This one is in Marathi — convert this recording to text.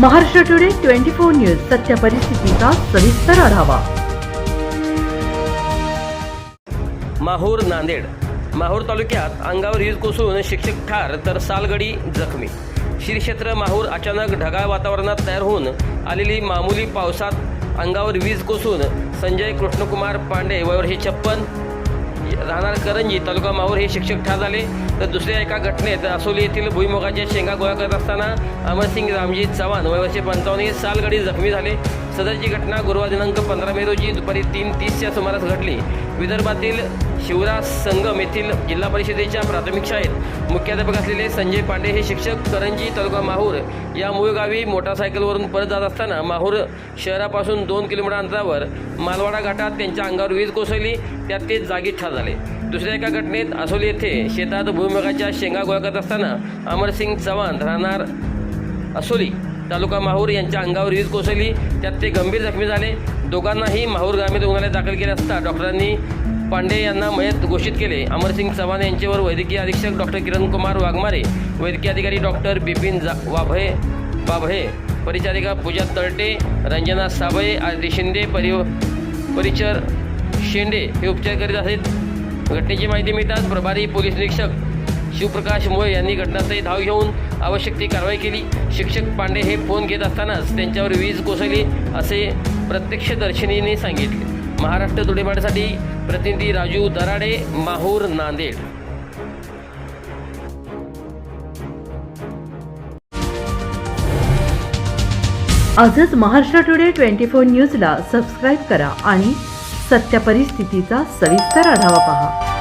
Maharashtra today twenty four news सत्य परिस्थितीचा सविस्तर आढावा. माहूर नांदेड. माहूर तालुक्यात अंगावर वीज कोसळून शिक्षक ठार तर सालगडी जखमी. श्री क्षेत्र माहूर अचानक ढगाळ वातावरणात तयार होऊन आलेली मामूली पावसात अंगावर वीज कोसळून संजय कृष्णकुमार पांडे वयवर्षी छप्पन राहणार करंजी तालुका माहूर हे शिक्षक ठार झाले. तर दुसऱ्या एका घटनेत असोली येथील भुईमुगाच्या शेंगा गोळा करत असताना अमरसिंग रामजी चव्हाण वयवर्षी पंचावन्न हे सालगडी जखमी झाले. सदरची घटना गुरुवार दिनांक पंधरा मे रोजी दुपारी तीन तीसच्या सुमारास घडली. विदर्भातील शिवराज संगम येथील जिल्हा परिषदेच्या प्राथमिक शाळेत मुख्याध्यापक असलेले संजय पांडे हे शिक्षक करंजी तालुका माहूर या मूळ गावी मोटारसायकलवरून परत जात असताना माहूर शहरापासून दोन किलोमीटर अंतरावर मालवाडा घाटात त्यांच्या अंगावर वीज कोसळली. त्यात ते जागीच ठार झाले. दुसऱ्या एका घटनेत असोली येथे शेतात भुईमुगाच्या शेंगा गोळा करत असताना अमरसिंग चव्हाण राहणार असोली. तालुका माहूर यांच्या अंगावर वीज कोसळली. त्यात ते गंभीर जखमी झाले. दोघांनाही माहूर ग्रामीण रुग्णालयात दाखल केले असता डॉक्टरांनी पांडे यांना मयत घोषित केले. अमरसिंग चव्हाण यांच्यावर वैद्यकीय अधीक्षक डॉक्टर किरण कुमार वाघमारे वैद्यकीय अधिकारी डॉक्टर बिपिन जा वाभये बाभये परिचारिका पूजा तळटे रंजना साबळे आदि शिंदे परि परिचर शेंडे हे उपचार करीत आहेत. घटनेची माहिती मिळताच प्रभारी पोलीस निरीक्षक शिवप्रकाश मोळे यांनी घटनास्थळी धाव घेऊन आवश्यक ती कारवाई केली. शिक्षक पांडे हे फोन घेत असतानाच त्यांच्यावर वीज कोसळली असे प्रत्यक्षदर्शिनीने सांगितले. महाराष्ट्र तुडेमाडसाठी प्रतिनिधी राजू दराडे माहूर नांदेड. आजच महाराष्ट्र टुडे ट्वेंटी फोर न्यूजला सबस्क्राईब करा आणि सत्य परिस्थितीचा सविस्तर आढावा पहा.